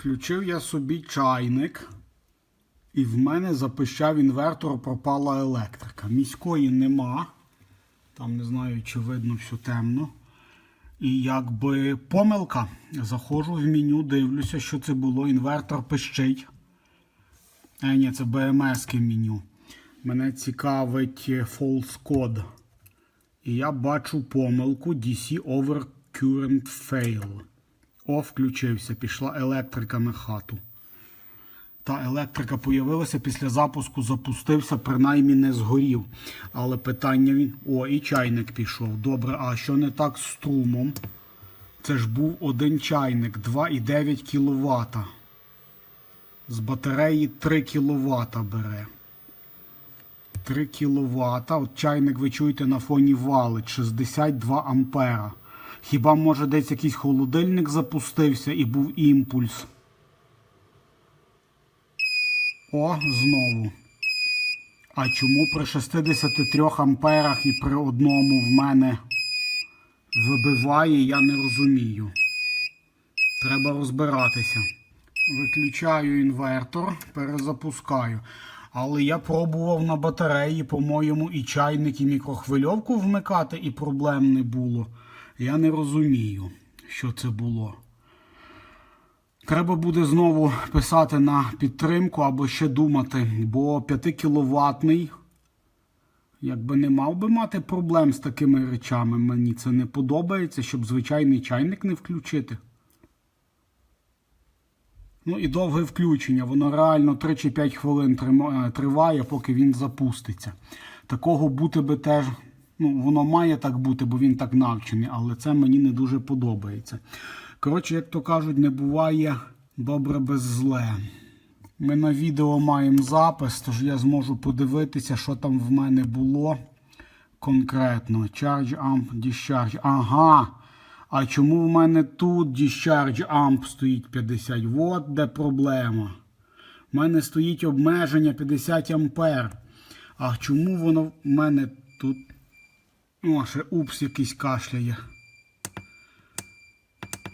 Включив я собі чайник, і в мене запищав інвертор, пропала електрика. Міської нема. Там не знаю, чи видно все темно. І якби помилка. Заходжу в меню, дивлюся, що це було. Інвертор пищить. Е, ні, це BMS меню. Мене цікавить е, false code. І я бачу помилку DC over current fail. О, включився, пішла електрика на хату. Та електрика появилася після запуску, запустився, принаймні не згорів. Але питання він. О, і чайник пішов. Добре, а що не так з струмом? Це ж був один чайник 2,9 кВт. З батареї 3 кВт бере. 3 кВт. От чайник ви чуєте на фоні валить 62 ампера. Хіба може десь якийсь холодильник запустився і був імпульс? О, знову. А чому при 63 амперах і при одному в мене вибиває, я не розумію. Треба розбиратися. Виключаю інвертор, перезапускаю. Але я пробував на батареї, по-моєму, і чайник, і мікрохвильовку вмикати, і проблем не було. Я не розумію, що це було. Треба буде знову писати на підтримку або ще думати, бо 5 кіловатний якби не мав би мати проблем з такими речами. Мені це не подобається, щоб звичайний чайник не включити. Ну і довге включення. Воно реально 3 чи 5 хвилин триває, поки він запуститься. Такого бути би теж. Ну, воно має так бути, бо він так навчений, але це мені не дуже подобається. Коротше, як то кажуть, не буває добре без зле. Ми на відео маємо запис, тож я зможу подивитися, що там в мене було конкретно. Charge amp, discharge. Ага. А чому в мене тут discharge amp стоїть 50 От де проблема. У мене стоїть обмеження 50 ампер. А чому воно в мене тут. О, ще упс якийсь кашляє.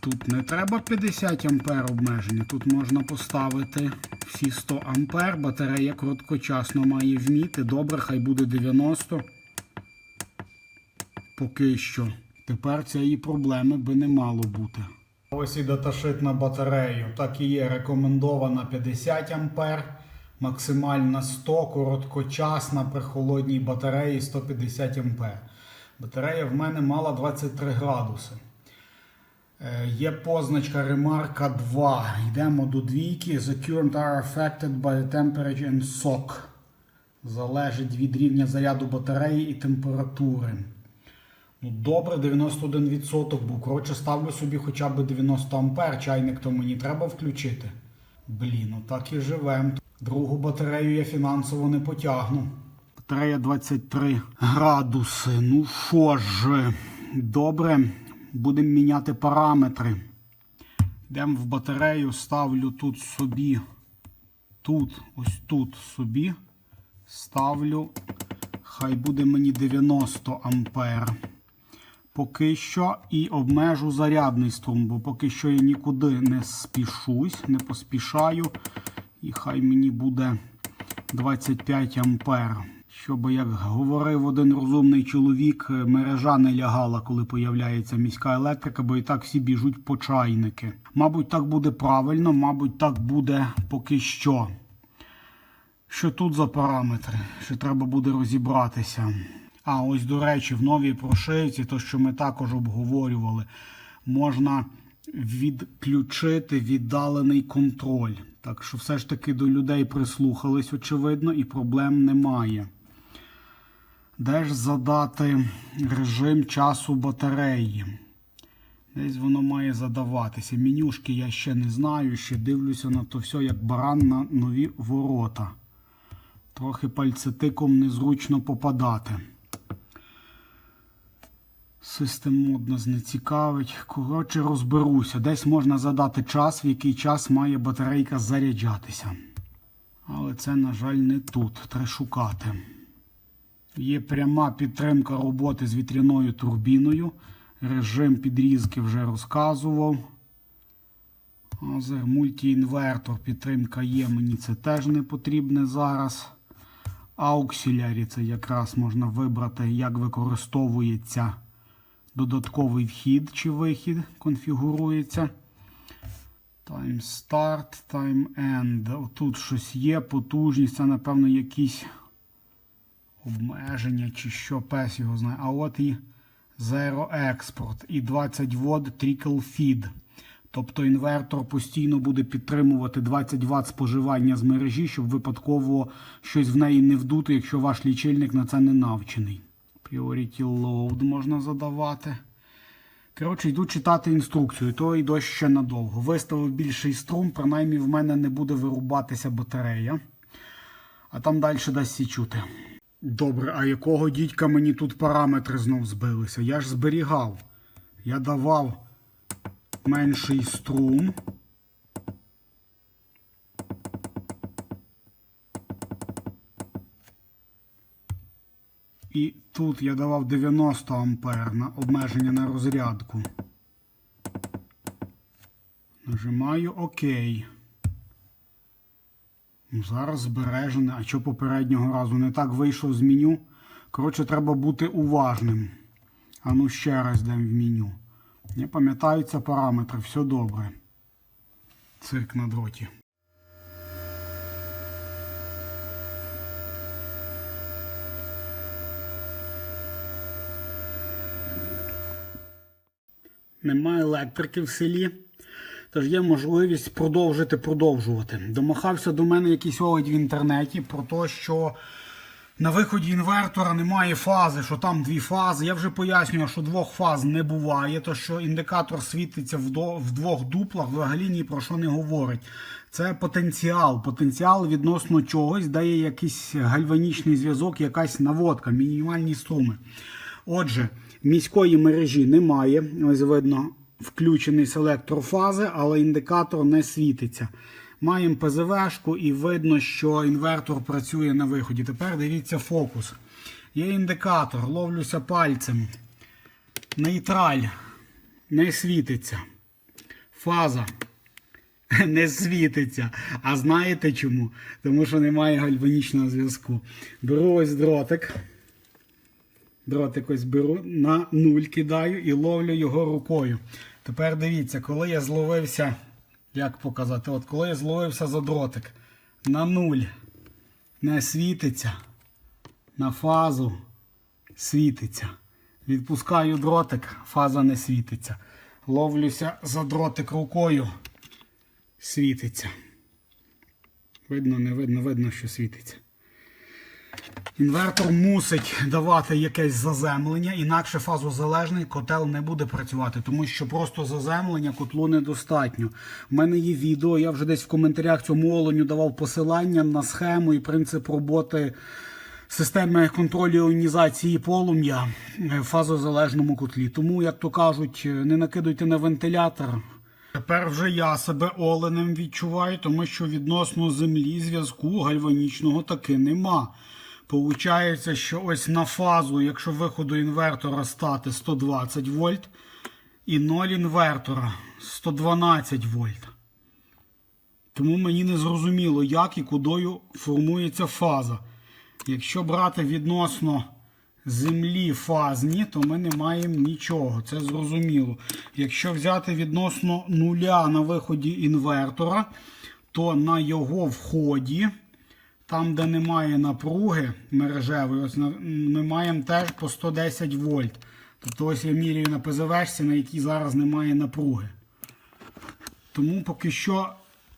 Тут не треба 50 ампер обмеження. Тут можна поставити всі 100 ампер. Батарея короткочасно має вміти. Добре, хай буде 90. Поки що. Тепер цієї проблеми би не мало бути. Ось і даташит на батарею. Так і є рекомендована 50 ампер, максимальна 100, короткочасна при холодній батареї 150 ампер. Батарея в мене мала 23 градуси. Е, Є позначка ремарка 2. Йдемо до двійки. The current are affected by the temperature and SOC. Залежить від рівня заряду батареї і температури. Ну, добре, 91%, бо коротше ставлю собі хоча б 90 ампер. Чайник то мені треба включити. Блін, ну так і живем. Другу батарею я фінансово не потягну. Батарея 23 градуси. Ну що ж, добре, будемо міняти параметри. Йдемо в батарею, ставлю тут собі, тут, ось тут собі. Ставлю, хай буде мені 90 ампер. Поки що і обмежу зарядний струм, бо поки що я нікуди не спішусь, не поспішаю. І хай мені буде 25 ампер. Щоб, як говорив один розумний чоловік, мережа не лягала, коли появляється міська електрика, бо і так всі біжуть по чайники. Мабуть, так буде правильно, мабуть, так буде поки що. Що тут за параметри? Що треба буде розібратися. А ось, до речі, в новій прошивці, то що ми також обговорювали, можна відключити віддалений контроль. Так що все ж таки до людей прислухались, очевидно, і проблем немає. Де ж задати режим часу батареї? Десь воно має задаватися. Менюшки я ще не знаю, ще дивлюся на то все, як баран на нові ворота. Трохи пальцетиком незручно попадати. Систем мод нас. Коротше, розберуся. Десь можна задати час, в який час має батарейка заряджатися. Але це, на жаль, не тут. Треба шукати. Є пряма підтримка роботи з вітряною турбіною. Режим підрізки вже розказував. Азер мультіінвертор, підтримка є, мені це теж не потрібне зараз. Auxiliary це якраз можна вибрати, як використовується додатковий вхід чи вихід, конфігурується. Time start, time end. Тут щось є, потужність, це, напевно, якісь обмеження чи що, пес його знає. А от і Zero Export і 20 Вт Trickle Feed. Тобто інвертор постійно буде підтримувати 20 Вт споживання з мережі, щоб випадково щось в неї не вдути, якщо ваш лічильник на це не навчений. Priority load можна задавати. Коротше, йду читати інструкцію, то і дощ ще надовго. Виставив більший струм, принаймні в мене не буде вирубатися батарея. А там далі дасть чути. Добре, а якого дідька мені тут параметри знов збилися? Я ж зберігав. Я давав менший струм. І тут я давав 90 ампер на обмеження на розрядку. Нажимаю ОК. Ну, Зараз збережене. А що попереднього разу не так вийшов з меню? Коротше, треба бути уважним. А ну ще раз йдемо в меню. Не пам'ятаються параметри, все добре. Цирк на дроті. Немає електрики в селі. Тож є можливість продовжити продовжувати. Домахався до мене якийсь огляд в інтернеті про те, що на виході інвертора немає фази, що там дві фази. Я вже пояснюю, що двох фаз не буває, то що індикатор світиться в, двох дуплах, взагалі ні про що не говорить. Це потенціал. Потенціал відносно чогось, дає якийсь гальванічний зв'язок, якась наводка, мінімальні струми. Отже, міської мережі немає. Ось видно, включений селектор фази, але індикатор не світиться. Маємо ПЗВшку і видно, що інвертор працює на виході. Тепер дивіться фокус. Є індикатор, ловлюся пальцем. Нейтраль не світиться. Фаза не світиться. А знаєте чому? Тому що немає гальванічного зв'язку. Беру ось дротик. Дротик ось беру, на нуль кидаю і ловлю його рукою. Тепер дивіться, коли я зловився, як показати, от коли я зловився за дротик, на нуль не світиться, на фазу світиться. Відпускаю дротик, фаза не світиться. Ловлюся за дротик рукою, світиться. Видно, не видно, видно, що світиться. Інвертор мусить давати якесь заземлення, інакше фазозалежний котел не буде працювати, тому що просто заземлення котлу недостатньо. У мене є відео, я вже десь в коментарях цьому оленю давав посилання на схему і принцип роботи системи контролю іонізації полум'я в фазозалежному котлі. Тому, як то кажуть, не накидуйте на вентилятор. Тепер вже я себе оленем відчуваю, тому що відносно землі зв'язку гальванічного таки нема. Получається, що ось на фазу, якщо виходу інвертора стати 120 вольт, і 0 інвертора 112 вольт. Тому мені не зрозуміло, як і кудою формується фаза. Якщо брати відносно землі фазні, то ми не маємо нічого. Це зрозуміло. Якщо взяти відносно нуля на виході інвертора, то на його вході. Там, де немає напруги мережевої, ось ми маємо теж по 110 вольт. Тобто ось я міряю на ПЗВшці, на якій зараз немає напруги. Тому поки що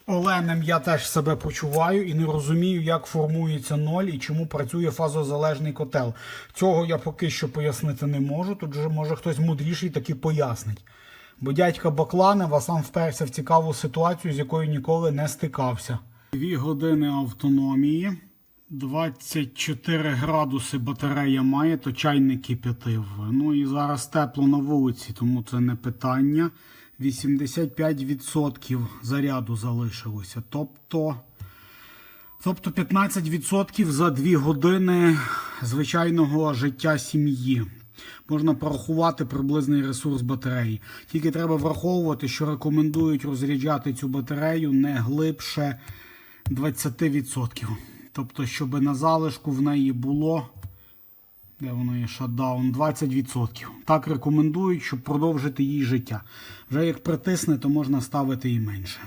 оленем я теж себе почуваю і не розумію, як формується ноль і чому працює фазозалежний котел. Цього я поки що пояснити не можу. Тут же може хтось мудріший таки пояснить. Бо дядька Бакланева сам вперся в цікаву ситуацію, з якою ніколи не стикався. Дві години автономії. 24 градуси батарея має, то чайник кип'ятив. Ну і зараз тепло на вулиці, тому це не питання. 85% заряду залишилося. Тобто, тобто 15% за 2 години звичайного життя сім'ї. можна порахувати приблизний ресурс батареї. Тільки треба враховувати, що рекомендують розряджати цю батарею не глибше 20%. Тобто, щоб на залишку в неї було. Де воно є шатдаун? 20%. Так рекомендують, щоб продовжити її життя. Вже як притисне, то можна ставити і менше.